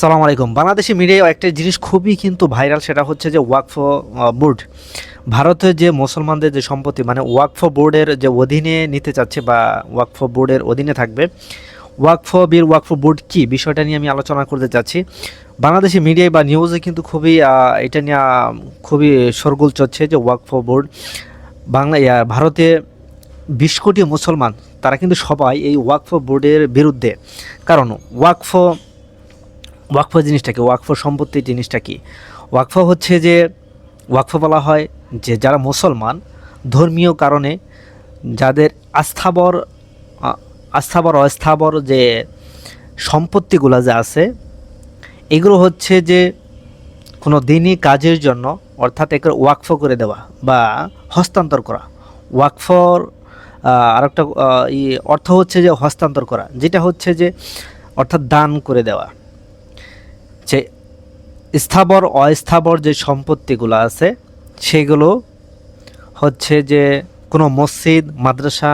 সালাম আলাইকুম। বাংলাদেশি মিডিয়ায় একটা জিনিস খুবই কিন্তু ভাইরাল, সেটা হচ্ছে যে ওয়াকফ বোর্ড। ভারতের যে মুসলমানদের যে সম্পত্তি মানে ওয়াকফ বোর্ডের যে অধীনে নিতে চাচ্ছে বা ওয়াকফ বোর্ডের অধীনে থাকবে, ওয়াকফ বীর, ওয়াকফ বোর্ড কি, বিষয়টা নিয়ে আমি আলোচনা করতে চাচ্ছি। বাংলাদেশি মিডিয়ায় বা নিউজে কিন্তু খুবই এটা নিয়ে খুবই সরগোল চলছে যে ওয়াকফ বোর্ড। বাংলা ভারতে বিশ কোটি মুসলমান, তারা কিন্তু সবাই এই ওয়াকফ বোর্ডের বিরুদ্ধে। কারণ ওয়াকফ ওয়াকফ জিনিসটা কি? ওয়াকফ সম্পত্তি জিনিসটা কি? ওয়াকফ হচ্ছে যে, ওয়াকফ বলা হয় যে, যারা মুসলমান, ধর্মীয় কারণে যাদের আস্থাবর আস্থাবর, অস্থাবর যে সম্পত্তিগুলো যে আছে, এগুলো হচ্ছে যে, কোনো দিনই কাজের জন্য অর্থাৎ একে ওয়াকফ করে দেওয়া বা হস্তান্তর করা। ওয়াকফর আরেকটা অর্থ হচ্ছে যে হস্তান্তর করা, যেটা হচ্ছে যে, অর্থাৎ দান করে দেওয়া। যে স্থাবর, অস্থাবর যে সম্পত্তিগুলো আছে, সেগুলো হচ্ছে যে কোনো মসজিদ, মাদ্রাসা,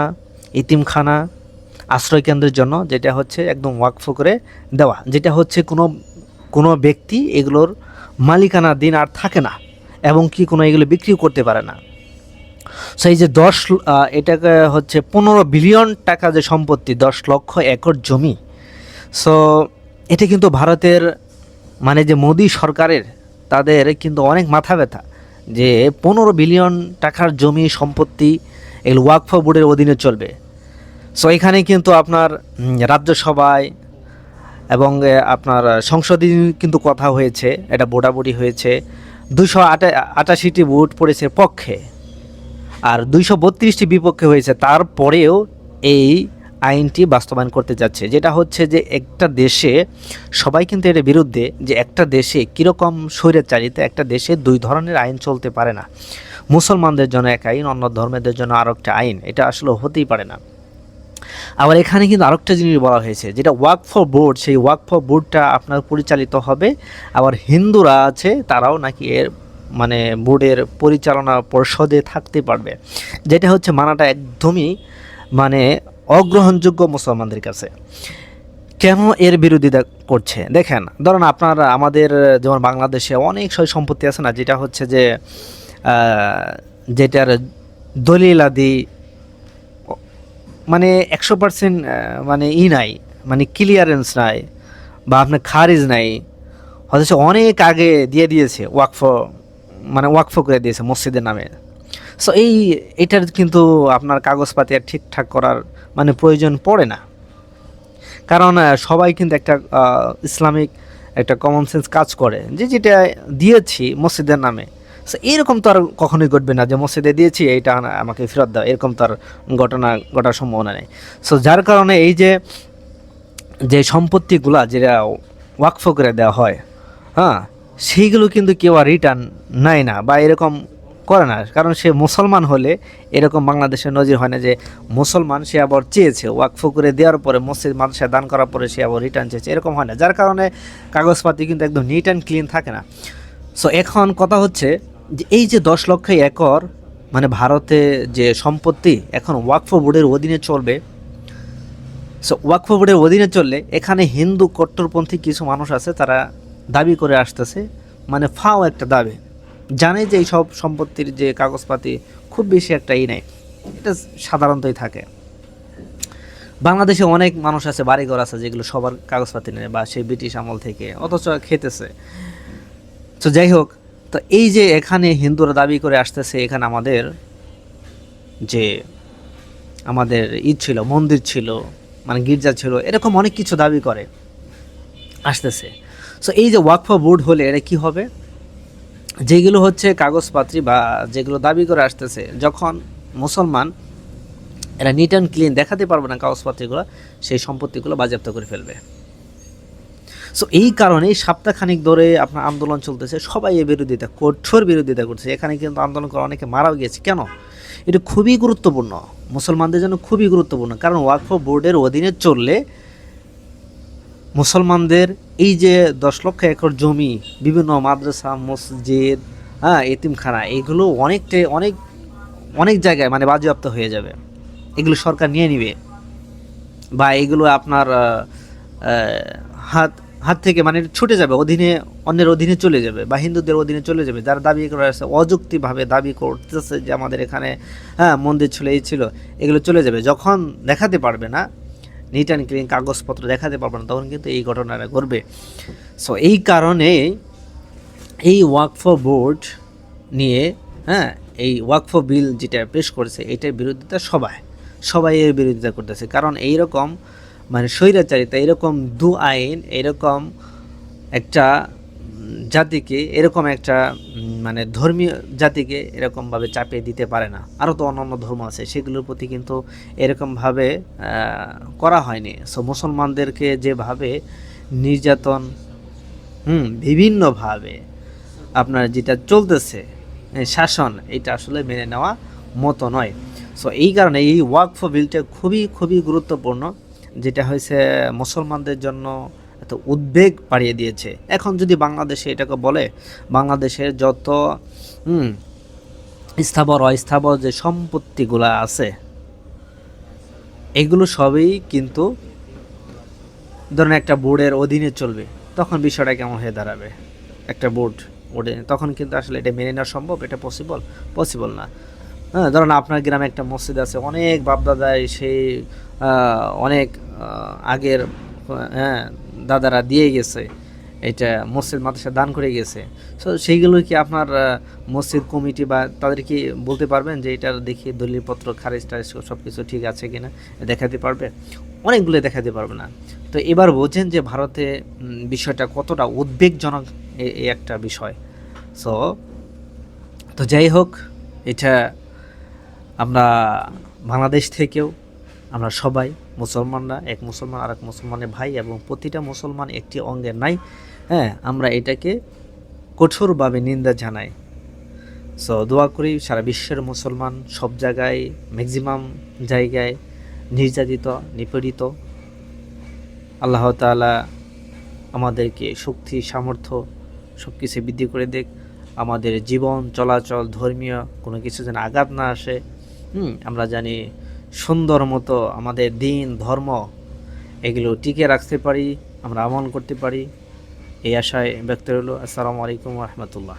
ইতিমখানা, আশ্রয়কেন্দ্রের জন্য যেটা হচ্ছে একদম ওয়াকফ করে দেওয়া। যেটা হচ্ছে কোনো কোনো ব্যক্তি এগুলোর মালিকানা দিন আর থাকে না এবং কি কোনো এগুলো বিক্রিও করতে পারে না। সো এই যে দশ এটাকে হচ্ছে পনেরো বিলিয়ন টাকা যে সম্পত্তি, দশ লক্ষ একর জমি। সো এটা কিন্তু ভারতের মানে যে মোদী সরকারের তাদের কিন্তু অনেক মাথা ব্যথা যে পনেরো বিলিয়ন টাকার জমি সম্পত্তি এই ওয়াকফ বোর্ডের অধীনে চলবে। সো এখানে কিন্তু আপনার রাজ্যসভায় এবং আপনার সংসদে কিন্তু কথা হয়েছে, এটা বোটাবুটি হয়েছে। দুশো আটা, আটাশিটি ভোট পড়েছে পক্ষে, আর দুইশো বত্রিশটি বিপক্ষে হয়েছে। তারপরেও এই আইনটি বাস্তবায়ন করতে যাচ্ছে, যেটা হচ্ছে যে একটা দেশে, সবাই কিন্তু এর বিরুদ্ধে যে একটা দেশে কীরকম স্বৈরাচারিতে, একটা দেশে দুই ধরনের আইন চলতে পারে না। মুসলমানদের জন্য এক আইন, অন্য ধর্মের জন্য আরও একটা আইন, এটা আসলে হতেই পারে না। আবার এখানে কিন্তু আরেকটা জিনিস বলা হয়েছে, যেটা ওয়াক ফর বোর্ড, সেই ওয়াক ফর বোর্ডটা আপনার পরিচালিত হবে। আবার হিন্দুরা আছে, তারাও নাকি এর মানে বোর্ডের পরিচালনা পর্ষদে থাকতে পারবে। যেটা হচ্ছে মানাটা একদমই মানে অগ্রহণযোগ্য মুসলমানদের কাছে। কেন এর বিরোধিতা করছে? দেখেন, ধরুন আপনার, আমাদের, যেমন বাংলাদেশে অনেক সয় সম্পত্তি আছে না, যেটা হচ্ছে যে যেটার দলিল আদি মানে একশো পার্সেন্ট মানে ই নাই মানে ক্লিয়ারেন্স নাই, বা আপনার খারিজ নাই। হয়তো অনেক আগে দিয়ে দিয়েছে, ওয়াকফ মানে ওয়াকফ করে দিয়েছে মসজিদের নামে। সো এই, এটার কিন্তু আপনার কাগজপাতি আর ঠিকঠাক করার মানে প্রয়োজন পড়ে না। কারণ সবাই কিন্তু একটা ইসলামিক একটা কমন সেন্স কাজ করে যে যেটা দিয়েছি মসজিদের নামে। সো এরকম তো আর কখনোই ঘটবে না যে মসজিদে দিয়েছি, এইটা আমাকে ফেরত দাও, এরকম তো আর ঘটনা, ঘটার সম্ভাবনা নেই। সো যার কারণে এই যে যে সম্পত্তিগুলা যেটা ওয়াকফ করে দেওয়া হয় হ্যাঁ সেইগুলো কিন্তু কেউ আর রিটার্ন নেয় না বা এরকম করে না। কারণ সে মুসলমান হলে এরকম বাংলাদেশের নজির হয় না যে মুসলমান সে আবার চেয়েছে ওয়াকফ করে দেওয়ার পরে মসজিদ মানুষের দান করার পরে সে আবার রিটার্ন চেয়েছে। এরকম হয় না। যার কারণে কাগজপাতি কিন্তু একদম নিট অ্যান্ড ক্লিন থাকে না। সো এখন কথা হচ্ছে যে এই যে দশ লক্ষ একর মানে ভারতে যে সম্পত্তি এখন ওয়াকফ বোর্ডের অধীনে চলবে সো ওয়াকফ বোর্ডের অধীনে চললে এখানে হিন্দু কট্টরপন্থী কিছু মানুষ আছে, তারা দাবি করে আসতেছে মানে ফাও একটা দাবি। জানে যে এই সব সম্পত্তির যে কাগজপাতি খুব বেশি একটা ই নেই। এটা সাধারণতই থাকে। বাংলাদেশে অনেক মানুষ আছে, বাড়িঘর আছে, যেগুলো সবার কাগজপাতি নেই বা সেই ব্রিটিশ আমল থেকে, অথচ খেতেছে। তো যাই হোক, তো এই যে এখানে হিন্দুরা দাবি করে আসতেছে, এখানে আমাদের যে আমাদের ঈদ ছিল, মন্দির ছিল মানে গির্জা ছিল, এরকম অনেক কিছু দাবি করে আসতেছে। সো এই যে ওয়াকফ বোর্ড হলে এটা কি হবে? যেগুলো হচ্ছে কাগজপাত্রী বা যেগুলো দাবি করে আসতেছে, যখন মুসলমান এরা নিট অ্যান্ড ক্লিন দেখাতে পারবে না কাগজপত্রগুলো, সেই সম্পত্তিগুলো বাজেয়াপ্ত করে ফেলবে। সো এই কারণেই সপ্তাহখানিক ধরে আপনার আন্দোলন চলতেছে, সবাই এর বিরোধিতা, কঠোর বিরোধিতা করছে। এখানে কিন্তু আন্দোলন করে অনেকে মারাও গিয়েছে। কেন? এটা খুবই গুরুত্বপূর্ণ। মুসলমানদের জন্য খুবই গুরুত্বপূর্ণ। কারণ ওয়াকফ বোর্ডের অধীনে চললে মুসলমানদের এই যে দশ লক্ষ একর জমি, বিভিন্ন মাদ্রাসা, মসজিদ হ্যাঁ এতিমখানা, এগুলো অনেকটাই অনেক অনেক জায়গায় মানে বাজেয়াপ্ত হয়ে যাবে। এগুলো সরকার নিয়ে নিবে। বা এগুলো আপনার হাত হাত থেকে মানে ছুটে যাবে, অধীনে, অন্যের অধীনে চলে যাবে, বা হিন্দুদের অধীনে চলে যাবে, যারা দাবি করে আসছে অযুক্তিভাবে দাবি করতেছে যে আমাদের এখানে হ্যাঁ মন্দির ছিল, এই ছিল, এগুলো চলে যাবে। যখন দেখাতে পারবে না নিট অ্যান্ড ক্লিন কাগজপত্র দেখাতে পারব না, তখন কিন্তু এই ঘটনাটা ঘটবে। সো এই কারণে এই ওয়াকফ বোর্ড নিয়ে হ্যাঁ এই ওয়াকফ বিল যেটা পেশ করেছে, এটার বিরোধিতা সবাই সবাই এর বিরোধিতা করতেছে। কারণ এই রকম মানে স্বৈরাচারিতা এরকম দু আইন এরকম একটা জাতিকে এরকম একটা মানে ধর্মীয় জাতিকে এরকমভাবে চাপিয়ে দিতে পারে না। আরও তো অন্যান্য ধর্ম আছে, সেগুলোর প্রতি কিন্তু এরকমভাবে করা হয়নি। সো মুসলমানদেরকে যেভাবে নির্যাতন, হুম, বিভিন্নভাবে আপনার যেটা চলতেছে শাসন, এটা আসলে মেনে নেওয়া মতো নয়। সো এই কারণে এই ওয়াকফ বিলটা খুবই খুবই গুরুত্বপূর্ণ, যেটা হয়েছে মুসলমানদের জন্য এত উদ্বেগ বাড়িয়ে দিয়েছে। এখন যদি বাংলাদেশে এটাকে বলে, বাংলাদেশের যত স্থাবর, অস্থাবর যে সম্পত্তিগুলো আছে, এগুলো সবই কিন্তু ধরুন একটা বোর্ডের অধীনে চলবে, তখন বিষয়টা কেমন হয়ে দাঁড়াবে? একটা বোর্ড ওডে তখন কিন্তু আসলে এটা মেনে নেওয়া সম্ভব, এটা পসিবল পসিবল না। হ্যাঁ ধরুন আপনার গ্রামে একটা মসজিদ আছে, অনেক বাপদাদাই সেই অনেক আগের হ্যাঁ দাদারা দিয়ে গেছে, এটা মসজিদ মাদ্রাসা দান করে গেছে। সো সেইগুলো কি আপনার মসজিদ কমিটি বা তাদের কি বলতে পারবেন যে এটার দেখি দলিলপত্র, খারিজ টারিজ সব কিছু ঠিক আছে কিনা? দেখাতে পারবে? অনেকগুলো দেখাতে পারবে না। তো এবার বোঝেন যে ভারতে বিষয়টা কতটা উদ্বেগজনক এই একটা বিষয়। সো তো যাই হোক, এটা আমরা বাংলাদেশ থেকেও আমরা সবাই মুসলমানরা, এক মুসলমান আর এক মুসলমানের ভাই এবং প্রতিটা মুসলমান একটি অঙ্গের নাই। হ্যাঁ আমরা এটাকে কঠোরভাবে নিন্দা জানাই। সো দোয়া করি সারা বিশ্বের মুসলমান সব জায়গায় ম্যাক্সিমাম জায়গায় নির্যাতিত, নিপীড়িত। আল্লাহ তাআলা আমাদেরকে শক্তি, সামর্থ্য সব কিছু বৃদ্ধি করে দেখ। আমাদের জীবন, চলাচল, ধর্মীয় কোনো কিছু যেন আঘাত না আসে। হুম, আমরা জানি সুন্দর মতো আমাদের দিন, ধর্ম, এগুলো টিকে রাখতে পারি, আমরা আমল করতে পারি। এই আশায় ব্যক্ত রইল। আসসালামু আলাইকুম রহমতুল্লাহ।